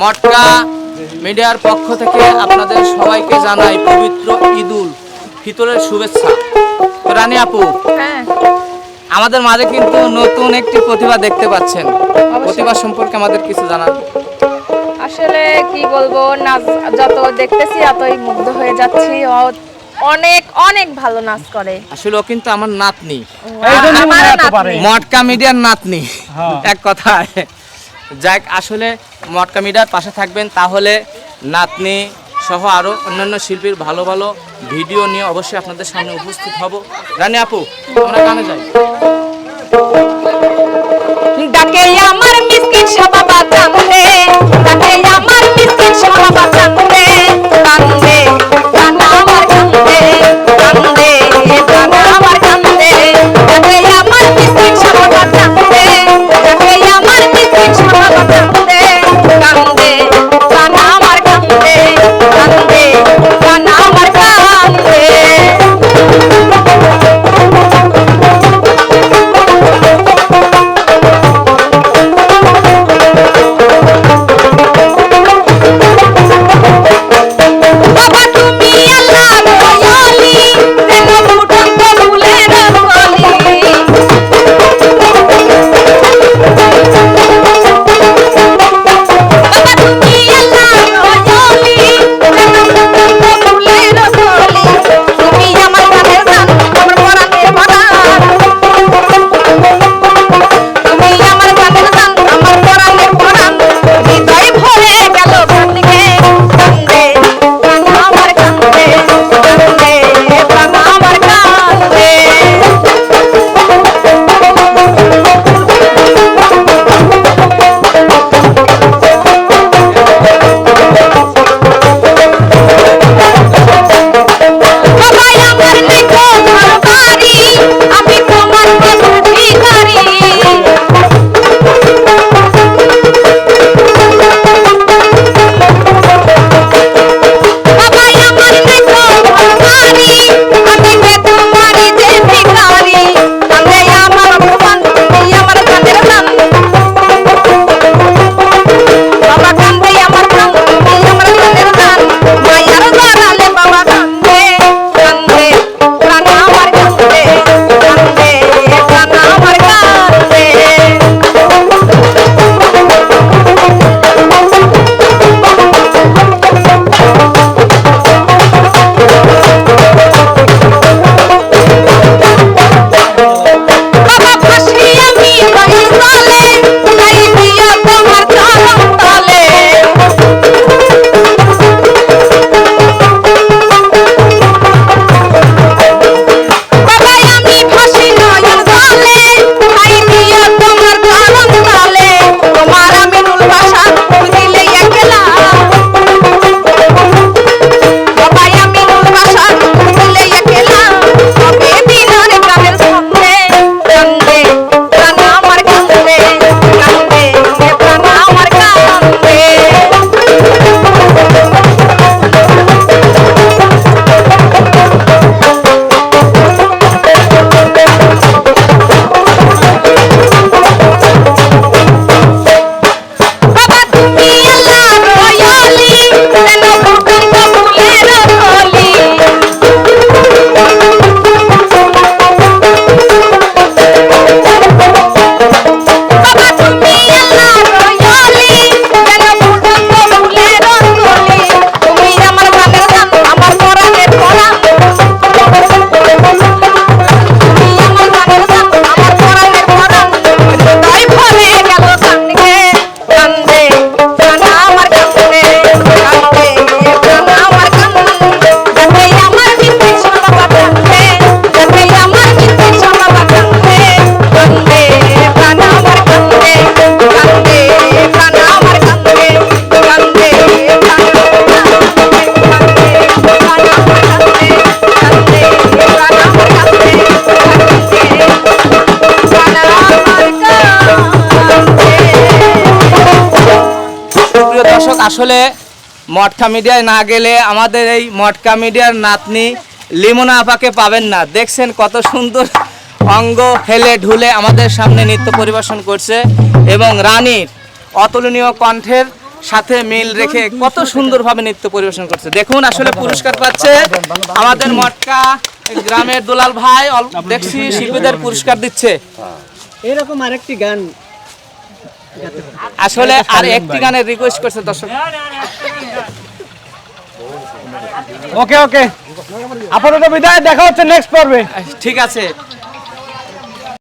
মটকা মিডিয়ার পক্ষ থেকে আপনাদের সবাইকে জানাই পবিত্র ঈদুল ফিতরের শুভেচ্ছা। রানী আপু হ্যাঁ। আমাদের মাঝে কিন্তু নতুন একটি প্রতিভা দেখতে পাচ্ছেন। প্রতিভা সম্পর্কে আমাদের কিছু জানান। আসলে কি বলব নাচ যত দেখতেছি এতই মুগ্ধ হয়ে যাচ্ছি। অনেক অনেক ভালো নাচ করে। আসলে ও কিন্তু আমার। নাতনি। মটকা মিডিয়ার নাতনি। হ্যাঁ। এক কথায়। যাক, আসলে মটকা মিডিয়ার পাশে থাকবেন, তাহলে নাতনি সহ আরও অন্যান্য শিল্পীর ভালো ভালো ভিডিও নিয়ে অবশ্যই আপনাদের সামনে উপস্থিত হব। রানী আপু, আমরা গানে যাই। ডাকে আমার মিসকিন সাবাবা আসলে মটকা মিডিয়ায় না গেলে আমাদের এই মটকা মিডিয়ার নাতনি লিমোনা আপাকে পাবেন না। দেখছেন কত সুন্দর অঙ্গ হেলে ঢুলে আমাদের সামনে নৃত্য পরিবেশন করছে এবং রানীর অতুলনীয় কণ্ঠের সাথে মিল রেখে কত সুন্দরভাবে নৃত্য পরিবেশন করছে। দেখুন আসলে পুরস্কার পাচ্ছে আমাদের মটকা গ্রামের দুলাল ভাই। দেখছি শিল্পীদের পুরস্কার দিচ্ছে। এরকম আরেকটি গান আসলে আর একটি গানের রিকোয়েস্ট করছে দর্শক। ওকে ওকে আপাতত বিদায় দেখা হচ্ছে নেক্সট পর্বে। ঠিক আছে।